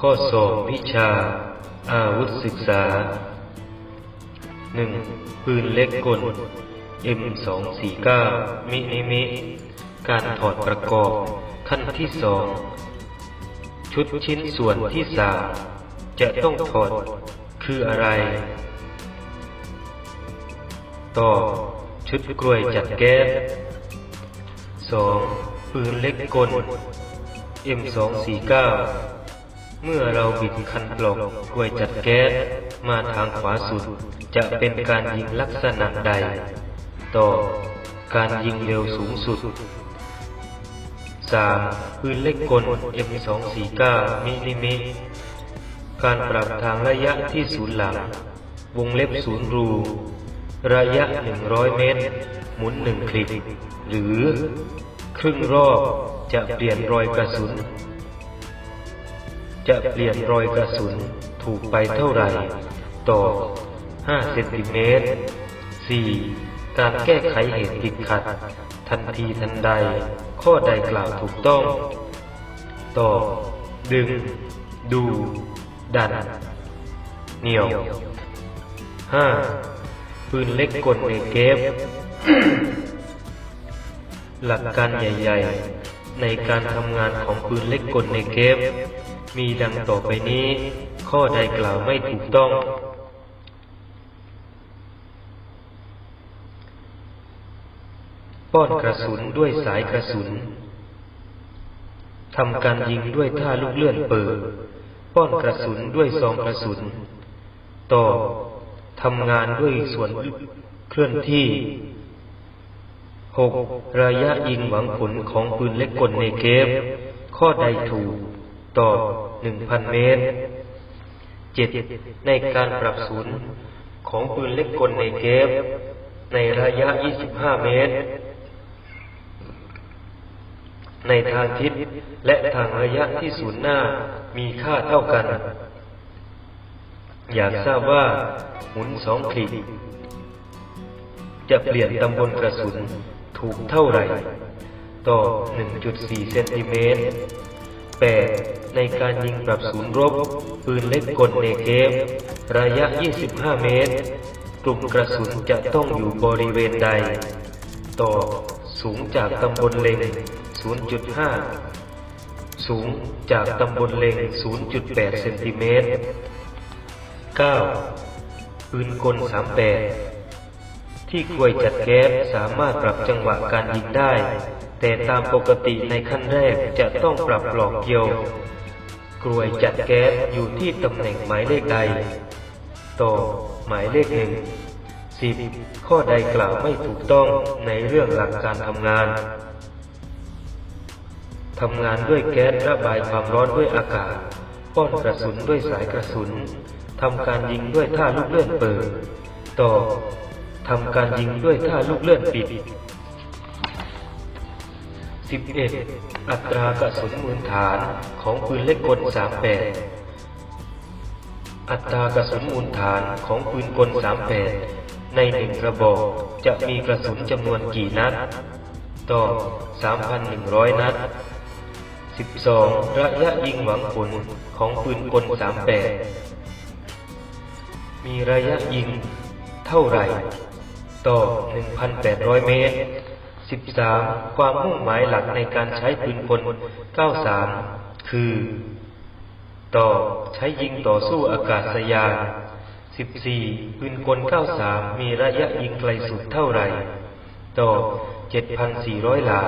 ข้อสอบวิชา อาวุธศึกษา 1. ปืนเล็กกล M249 มินิมิ การถอดประกอบ ขั้นที่สอง ชุดชิ้นส่วนที่สามจะต้องถอดคืออะไร ต่อ ชุดกลวยจัดแก๊ส 2. ปืนเล็กกล M249 เมื่อเราบิดคันกลอกกลวยจัดแก๊สมาทางขวาสุด จะเป็นการยิงลักษณะใด ต่อการยิงเร็วสูงสุด 3. ปืนเล็กกล M249 มิลลิเมตร การปรับทางระยะที่ศูนย์หลัง วงเล็บศูนย์รู ระยะ 100 เมตร หมุนหนึ่งคลิก หรือ ครึ่งรอบจะเปลี่ยนรอยกระสุน จะเปลี่ยนรอยกระสุนถูกไปเท่าไหร่ ต่อ 5 เซนติเมตร 4. การแก้ไขเหตุติดขัด ทันทีทันใด ข้อใดกล่าวถูกต้อง ต่อ ดึง ดู ดัน เหนี่ยว 5. ปืนเล็กกลเอเกฟหลักการใหญ่ ๆ ในการทำงานของปืนเล็กกลในเกฟ มีดังต่อไปนี้ ข้อใดกล่าวไม่ถูกต้อง ป้อนกระสุนด้วยสายกระสุนทำการยิงด้วยท่าลูกเลื่อนเปิด ป้อนกระสุนด้วยซองกระสุน ต่อทำงานด้วยส่วนเคลื่อนที่ 6. ระยะยิงหวังผลของปืนเล็กกลในเกฟข้อใดถูก ตอบ 1,000เมตร 7. ในการปรับศูนย์ของปืนเล็กกลในเกฟ ในระยะ 25 เมตร ในทางทิศและทางระยะที่ศูนย์หน้ามีค่าเท่ากัน อยากทราบว่าหมุนสองคลิกจะเปลี่ยนตำบลกระสุนถูกเท่าไหร่ ต่อ 1.4 เซนติเมตร 8. ในการยิงปรับศูนย์รบ ปืนเล็กกลเนเกฟระยะ 25 เมตร กลุ่มกระสุนจะต้องอยู่บริเวณใด ต่อ สูงจากตำบลเล็ง 0.5 สูงจากตำบลเล็ง 0.8 เซนติเมตร 9. ปืนกล 38 ที่กลวยจัดแก๊สสามารถปรับจังหวะการยิงได้ แต่ตามปกติในขั้นแรกจะต้องปรับปลอกเกียว กลวยจัดแก๊สอยู่ที่ตำแหน่งหมายเลขใด ต่อหมายเลขหนึ่งสิบข้อใดกล่าวไม่ถูกต้องในเรื่องหลักการทำงานทำงานด้วยแก๊สระบายความร้อนด้วยอากาศ ป้อนกระสุนด้วยสายกระสุน ทำการยิงด้วยท่าลูกเลื่อนเปิด ต่อทำการยิงด้วยท่าลูกเลื่อนปิด 11. อัตรากระสุนมูลฐานของปืนเล็กกล 38 อัตรากระสุนมูลฐานของปืนกล 38 ในหนึ่งกระบอกจะมีกระสุนจำนวนกี่นัด ต่อ 3,100 นัด 12. ระยะยิงหวังผลของปืนกล 38 มีระยะยิงเท่าไหร่ ต่อ 1,800 เมตร 13. ความมุ่งหมายหลักในการใช้ปืนกล 93 คือ ต่อใช้ยิงต่อสู้อากาศยาน 14. ปืนกล 93 มีระยะยิงไกลสุดเท่าไหร่ ต่อ 7,400 หลา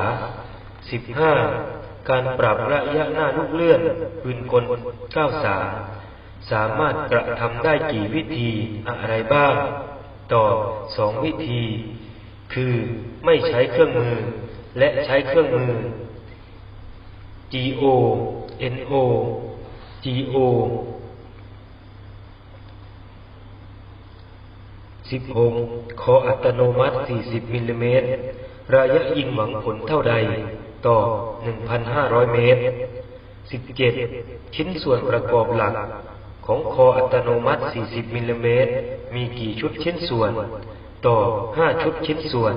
15. การปรับระยะหน้าลูกเลื่อน ปืนกล 93 สามารถกระทำได้กี่วิธีอะไรบ้าง ต่อ 2 วิธี คือไม่ใช้เครื่องมือ และใช้เครื่องมือ GO NO GO 16คออัตโนมัติ 40 มิลลิเมตร ระยะยิงหวังผลเท่าใด ต่อ 1,500 เมตร 17 ชิ้นส่วนประกอบหลัก ของคออัตโนมัติ 40 มิลลิเมตร มีกี่ชุดชิ้นส่วน ต่อ5ชุดชิ้นส่วน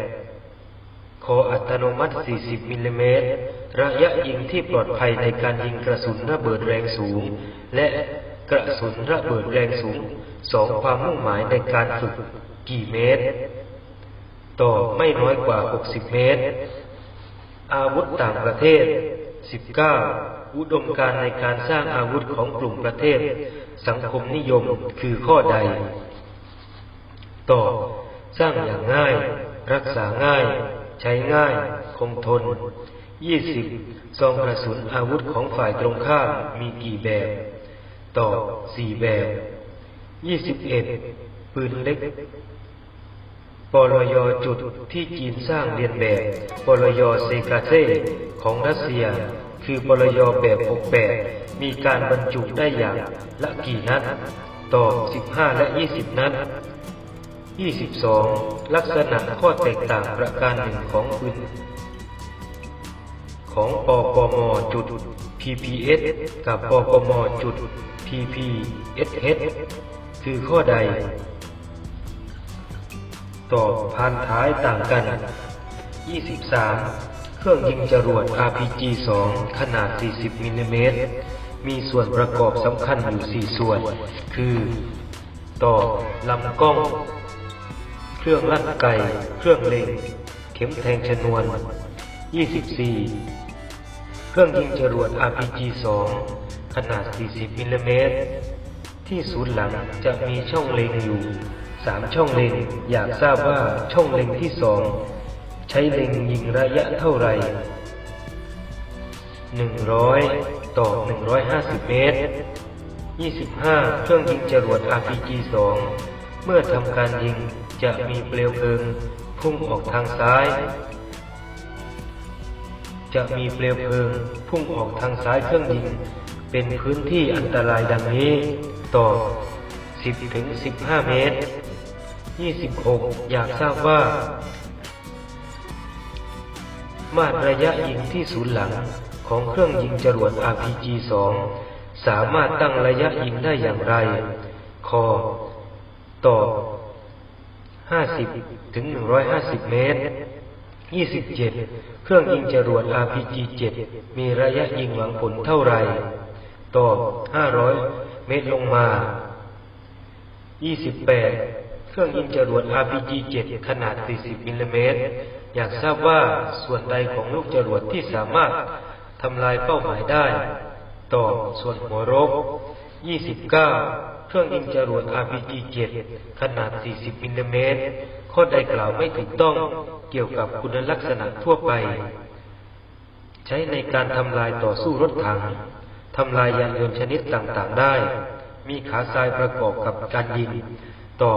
18 คออัตโนมัติ 40มิลลิเมตร ระยะยิงที่ปลอดภัยในการยิงกระสุนระเบิดแรงสูง และกระสุนระเบิดแรงสูง สองความมุ่งหมายในการฝึกกี่เมตร ต่อไม่น้อยกว่า 60 เมตร อาวุธต่างประเทศ 19 อุดมการในการสร้างอาวุธของกลุ่มประเทศ สังคมนิยมคือข้อใด ต่อ สร้างอย่างง่าย รักษาง่าย ใช้ง่าย คงทน 20. ซองกระสุนอาวุธของฝ่ายตรงข้ามมีกี่แบบ ต่อ4แบบ 21. ปืนเล็กปลยจุดที่จีนสร้างเรียนแบบปลยเซกาเซของรัสเซีย คือปลยแบบ68มีการบรรจุได้อย่างละกี่นัด ต่อ 15 และ 20 นัด 22. ลักษณะข้อแตกต่างประการหนึ่งของปืนของปปมจุด PPS กับปปมจุด PPSH คือข้อใด ตอบพันท้ายต่างกัน 23 เครื่องยิงจรวด RPG-2 ขนาด 40 มิลลิเมตร มีส่วนประกอบสำคัญอยู่ 4 ส่วน คือ ต่อลำกล้อง เครื่องลั่นไกเครื่องเล็ง เข็มแทงชนวน 24 เครื่องยิงจรวด RPG-2 ขนาด 40 มิลลิเมตร ที่ศูนย์หลังจะมีช่องเล็งอยู่สามช่องเล็ง อยากทราบว่าช่องเล็งที่สองใช้เล็งยิงระยะเท่าไหร่ 100 ต่อ 150 เมตร 25 เครื่องยิงจรวด RPG-2 เมื่อทำการยิง จะมีเปลวเพลิงพุ่งออกทางซ้าย จะมีเปลวเพลิงพุ่งออกทางซ้ายเครื่องยิงเป็นพื้นที่อันตรายดังนี้ ต่อ 10 ถึง 15 เมตร 26 อยากทราบว่า มาตรระยะยิงที่ศูนย์หลังของเครื่องยิงจรวด RPG-2 สามารถตั้งระยะยิงได้อย่างไร คอต่อ 50ถึง150เมตร27เจ็ดเครื่องยิงจรวด RPG-7 มีระยะยิงหวังผลเท่าไหร่ต่อ500เมตรลงมา28เครื่องยิงจรวด RPG-7 ขนาด40มิลลิเมตรอยากทราบว่าส่วนใดของลูกจรวดที่สามารถทำลายเป้าหมายได้ต่อส่วนหัวรบ29เก้า ครื่องยิงจรวด RPG-7 ขนาด 40มิลลิเมตร ข้อใดกล่าวไม่ถูกต้องเกี่ยวกับคุณลักษณะทั่วไป ใช้ในการทำลายต่อสู้รถถังทำลายยานยนต์ชนิดต่างๆได้ มีขาทรายประกอบกับการยิง ต่อ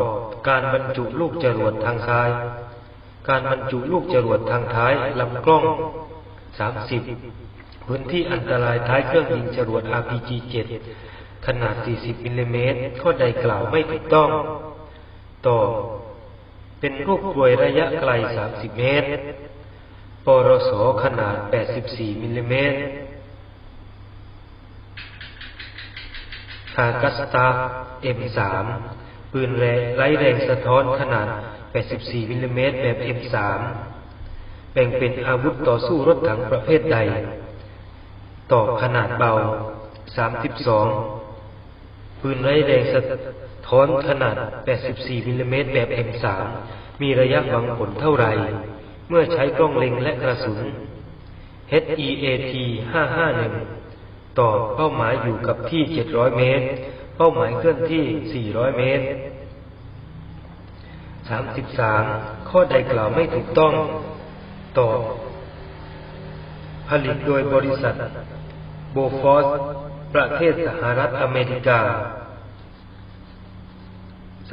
การบรรจุลูกจรวดทางซ้าย การบรรจุลูกจรวดทางท้ายลำกล้อง 30 พื้นที่อันตรายท้ายเครื่องยิงจรวด RPG-7 ขนาด 40มิลลิเมตรข้อใดกล่าวไม่ถูกต้อง ต่อ เป็นรูปกลวยระยะไกล 30 เมตร ปรสขนาด 84มิลลิเมตรคากัสตา M3 ปืนแรงไร้แรงสะท้อนขนาด 84มิลลิเมตรแบบ M3 แบ่งเป็นอาวุธต่อสู้รถถังประเภทใด ตอบขนาดเบา 32 ปืนไร้แรงสะท้อนขนาด 84 มิลลิเมตรแบบ M3 มีระยะหวังผลเท่าไหร่ เมื่อใช้กล้องเล็งและกระสุน HEAT 551 ต่อเป้าหมายอยู่กับที่ 700 เมตร เป้าหมายเคลื่อนที่ 400 เมตร 33 ข้อใดกล่าวไม่ถูกต้องต่อผลิตโดยบริษัทโบฟอส ประเทศสหรัฐอเมริกา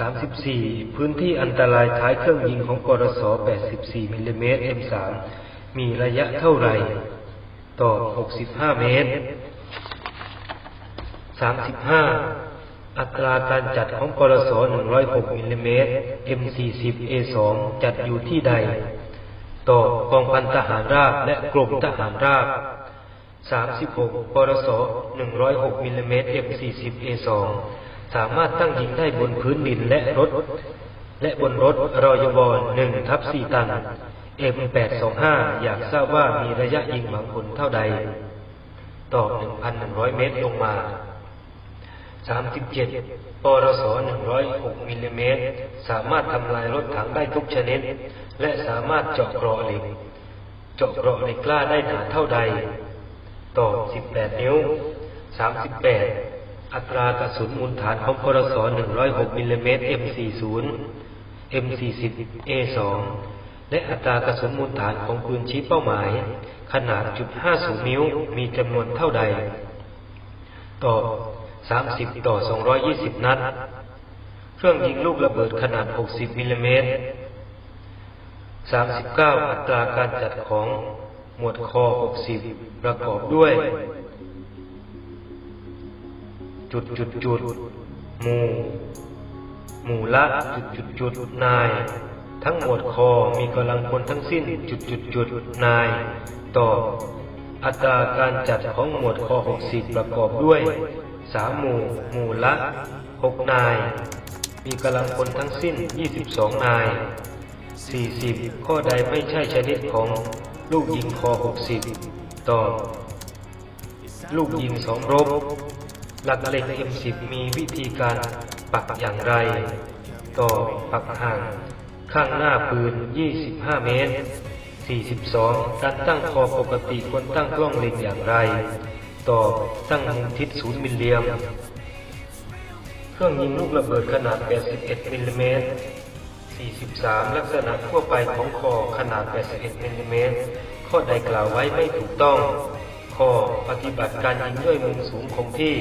34 พื้นที่อันตรายท้ายเครื่องยิงของปรส84มิลลิเมตร M3 มีระยะเท่าไหร่ ต่อ 65 เมตร 35 อัตราการจัดของปรส106มิลลิเมตร M40 A2 จัดอยู่ที่ใด ต่อกองพันทหารราบและกรมทหารราบ 36ปรส106มิลลิเมตร M40 A2 สามารถตั้งยิงได้บนพื้นดินและรถ และบนรถรอยบอล1ทับ4ตัน M825 อยากทราบว่ามีระยะยิงหวังผลเท่าใด ตอบ 1,100 เมตรลงมา 37ปรส106มิลลิเมตร สามารถทำลายรถถังได้ทุกชนิด และสามารถเจาะเกราะเหล็ก เจาะเกราะเหล็กกล้าได้หนาเท่าใด ต่อ 18 นิ้ว 38 อัตรากระสุนมูลฐานของปรส106มิลลิเมตร M40 M40 A2 และอัตรากระสุนมูลฐานของปืนชี้เป้าหมาย ขนาดจุด50 นิ้วมีจำนวนเท่าใดตอบ30 ต่อ 220 นัด เครื่องยิงลูกระเบิดขนาด 60มิลลิเมตร 39 อัตราการจัดของ หมวดคอ60 ประกอบด้วย จุดจุดจุดหมู่ หมู่ละจุดจุดจุดนาย ทั้งหมวดคอมีกำลังพลทั้งสิ้นจุดจุดจุดนาย ต่อ อัตราการจัดของหมวดคอ60 ประกอบด้วยสามหมู่ หมู่ละ6นาย มีกำลังพลทั้งสิ้น 22 นาย 40 ข้อใดไม่ใช่ชนิดของ ลูกยิงคอ60ต่อ ลูกยิงสองรบ หลักเหล็ก M10 มีวิธีการปักอย่างไร ต่อปักห่าง ข้างหน้าปืน 25 เมตร 42 การตั้งคอปกติควรตั้งกล้องเล็งอย่างไร ต่อตั้งมุมทิศ 0 มิลเลียม เครื่องยิงลูกระเบิดขนาด 81 มิลลิเมตร 43 ลักษณะทั่วไปของคอขนาด 81มิลลิเมตร ข้อใดกล่าวไว้ไม่ถูกต้อง ข้อปฏิบัติการยิงด้วยมุมสูงคงที่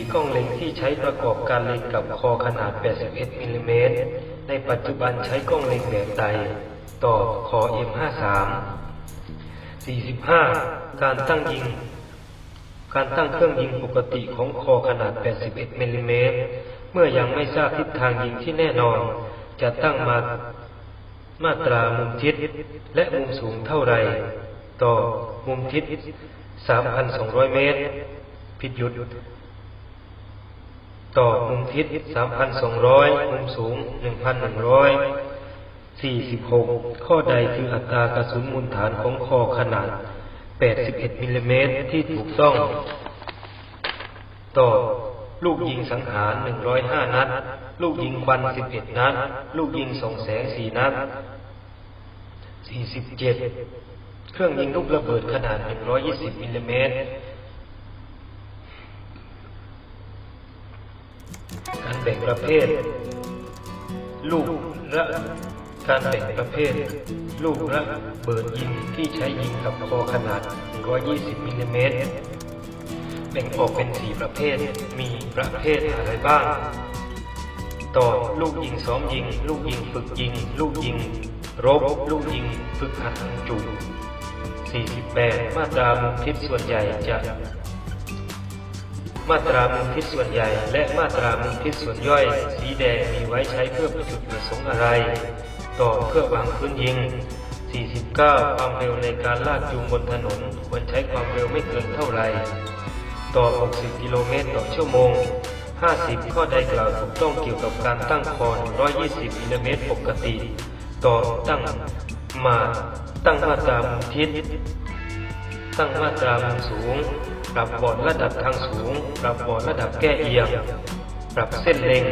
44 กล้องเล็งที่ใช้ประกอบการเล็งกับคอขนาด 81มิลลิเมตร ในปัจจุบันใช้กล้องเล็งแบบใดต่อคอ M53 45 การตั้งยิง การตั้งเครื่องยิงปกติของคอขนาด 81มิลลิเมตร เมื่อยังไม่ทราบทิศทางยิงที่แน่นอน จะตั้งมามาตรามุมทิศและมุมสูงเท่าไร ต่อมุมทิศ 3,200 เมตร ผิดหยุด ต่อมุมทิศ 3,200 มุมสูง 1,100 46 ข้อใดคืออัตรากระสุนมูลฐานของคอขนาด 81มิลลิเมตรที่ถูกต้อง ต่อ ลูกยิงสังหาร105นัด ลูกยิงควัน11นัด ลูกยิงส่องแสง4นัด47เจ็ดเครื่องยิงลูกระเบิดขนาด120มิลลิเมตรการแบ่งประเภท ลูกระการแบ่งประเภท ลูกระเบิดยิงที่ใช้ยิงกับคอขนาด 120มิลลิเมตร แบ่งออกเป็น4ประเภท มีประเภทอะไรบ้าง ต่อลูกยิงซ้อมยิง ลูกยิงฝึกยิง ลูกยิง รบ ลูกยิง ฝึกหัดยิงจุ48 มาตรามุมทิศส่วนใหญ่จะ มาตรามุมทิศส่วนใหญ่ และมาตรามุมทิศส่วนย่อย สีแดงมีไว้ใช้เพื่อจุดประสงค์อะไร ต่อเพื่อวางพื้นยิง 49 ความเร็วในการลากจูงบนถนน ควรใช้ความเร็วไม่เกินเท่าไหร่ ต่อ 60 กิโลเมตรต่อชั่วโมง 50 ข้อใดกล่าวถูกต้องเกี่ยวกับการตั้งคอน120มิลลิเมตรปกติ ต่อตั้งมาตั้งมาตรามุมทิศ ตั้งมาตรามุมสูง ปรับบอร์ดระดับทางสูง ปรับบอร์ดระดับแก้เอียง ปรับเส้นเล็ง